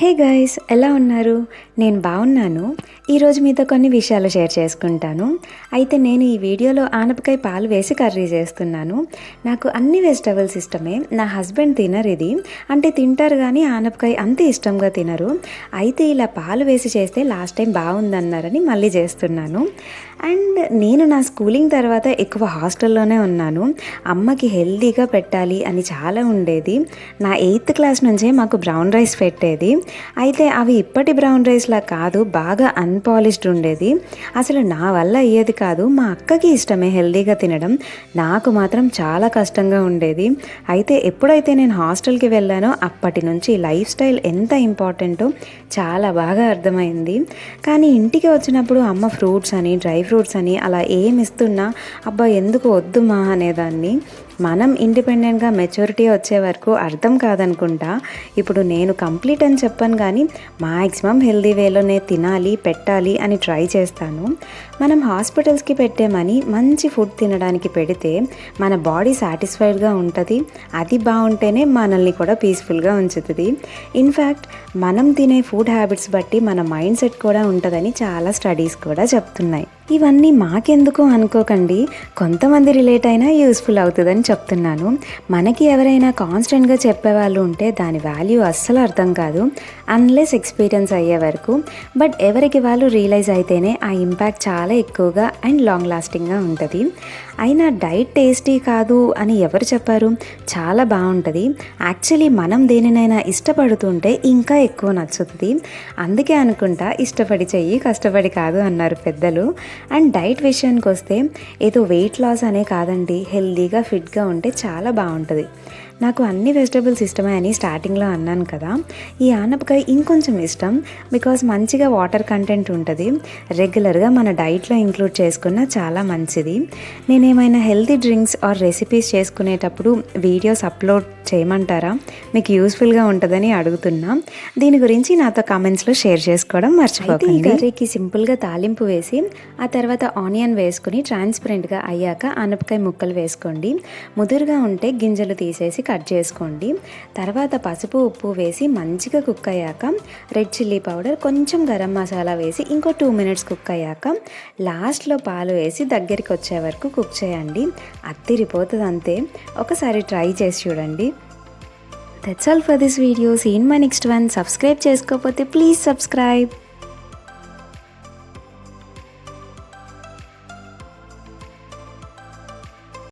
Hey guys ఎలా ఉన్నారు? నేను బాగున్నాను. ఈరోజు మీతో కొన్ని విషయాలు షేర్ చేసుకుంటాను. అయితే నేను ఈ వీడియోలో ఆనపకాయ పాలు వేసి కర్రీ చేస్తున్నాను. నాకు అన్ని వెజిటబుల్స్ ఇష్టమే. నా హస్బెండ్ తినరు ఇది. అంటే తింటారు కానీ ఆనపకాయ అంత ఇష్టంగా తినరు. అయితే ఇలా పాలు వేసి చేస్తే లాస్ట్ టైం బాగుందన్నారని మళ్ళీ చేస్తున్నాను. అండ్ నేను నా స్కూలింగ్ తర్వాత ఎక్కువ హాస్టల్లోనే ఉన్నాను. అమ్మకి హెల్తీగా పెట్టాలి అని చాలా ఉండేది. నా ఎయిత్ క్లాస్ నుంచే మాకు బ్రౌన్ రైస్ పెట్టేది. అయితే అవి ఇప్పటి బ్రౌన్ రైస్లా కాదు బాగా అన్పాలిష్డ్ ఉండేది. అసలు నా వల్ల అయ్యేది కాదు. మా అక్కకి ఇష్టమే హెల్తీగా తినడం. నాకు మాత్రం చాలా కష్టంగా ఉండేది. అయితే ఎప్పుడైతే నేను హాస్టల్కి వెళ్ళానో అప్పటి నుంచి లైఫ్ స్టైల్ ఎంత ఇంపార్టెంటో చాలా బాగా అర్థమైంది. కానీ ఇంటికి వచ్చినప్పుడు అమ్మ ఫ్రూట్స్ అని డ్రై ఫ్రూట్స్ అని అలా ఏమి ఇస్తున్నా అబ్బా ఎందుకు వద్దు మా అనేదాన్ని. మనం ఇండిపెండెంట్గా మెచ్యూరిటీ వచ్చే వరకు అర్థం కాదనుకుంటా ఇప్పుడు నేను కంప్లీట్ అని చెప్పాను కానీ మ్యాక్సిమం హెల్దీ వేలోనే తినాలి పెట్టాలి అని ట్రై చేస్తాను. మనం హాస్పిటల్స్కి పెట్టే మనీ మంచి ఫుడ్ తినడానికి పెడితే మన బాడీ సాటిస్ఫైడ్గా ఉంటుంది అది బాగుంటేనే మనల్ని కూడా పీస్ఫుల్గా ఉంచుతుంది. ఇన్ఫ్యాక్ట్ మనం తినే ఫుడ్ హ్యాబిట్స్ బట్టి మన మైండ్ సెట్ కూడా ఉంటుందని చాలా స్టడీస్ కూడా చెప్తున్నాయి. ఇవన్నీ మాకెందుకు అనుకోకండి. కొంతమంది రిలేట్ అయినా యూస్ఫుల్ అవుతుందని చెప్తున్నాను. మనకి ఎవరైనా కాన్స్టెంట్గా చెప్పేవాళ్ళు ఉంటే దాని వాల్యూ అస్సలు అర్థం కాదు. అన్లెస్ ఎక్స్పీరియన్స్ అయ్యే వరకు. బట్ ఎవరికి వాళ్ళు రియలైజ్ అయితేనే ఆ ఇంపాక్ట్ చాలా ఎక్కువగా అండ్ లాంగ్ లాస్టింగ్గా ఉంటుంది. అయినా డైట్ టేస్టీ కాదు అని ఎవరు చెప్పారు? చాలా బాగుంటుంది. యాక్చువల్లీ మనం దేనినైనా ఇష్టపడుతుంటే ఇంకా ఎక్కువ నచ్చుతుంది. అందుకే అనుకుంటా ఇష్టపడి చెయ్యి కష్టపడి కాదు అన్నారు పెద్దలు. అండ్ డైట్ విషయానికి వస్తే ఏదో వెయిట్ లాస్ అనే కాదండి. హెల్దీగా ఫిట్గా ఉంటే చాలా బాగుంటుంది. నాకు అన్ని వెజిటబుల్స్ ఇష్టమే అని స్టార్టింగ్లో అన్నాను కదా. ఈ ఆనపకాయ ఇంకొంచెం ఇష్టం. బికాస్ మంచిగా వాటర్ కంటెంట్ ఉంటుంది. రెగ్యులర్గా మన డైట్లో ఇంక్లూడ్ చేసుకున్న చాలా మంచిది. నేను ఏమైనా హెల్తీ డ్రింక్స్ ఆర్ రెసిపీస్ చేసుకునేటప్పుడు వీడియోస్ అప్లోడ్ చేయమంటారా? మీకు యూస్ఫుల్గా ఉంటుందని అడుగుతున్నా. దీని గురించి నాతో కామెంట్స్లో షేర్ చేసుకోవడం మర్చిపోకండి. కర్రీకి సింపుల్గా తాలింపు వేసి ఆ తర్వాత ఆనియన్ వేసుకుని ట్రాన్స్పరెంట్గా అయ్యాక ఆనపకాయ ముక్కలు వేసుకోండి. ముదురుగా ఉంటే గింజలు తీసేసి కట్ చేసుకోండి. తర్వాత పసుపు ఉప్పు వేసి మంచిగా కుక్ అయ్యాక రెడ్ చిల్లీ పౌడర్ కొంచెం గరం మసాలా వేసి ఇంకో టూ మినిట్స్ కుక్ అయ్యాక లాస్ట్లో పాలు వేసి దగ్గరికి వచ్చే వరకు కుక్ చేయండి. అత్తిరిపోతుంది అంతే ఒకసారి ట్రై చేసి చూడండి. That's all for this video see in my next one subscribe చేసుకోకపోతే ప్లీజ్ సబ్స్క్రైబ్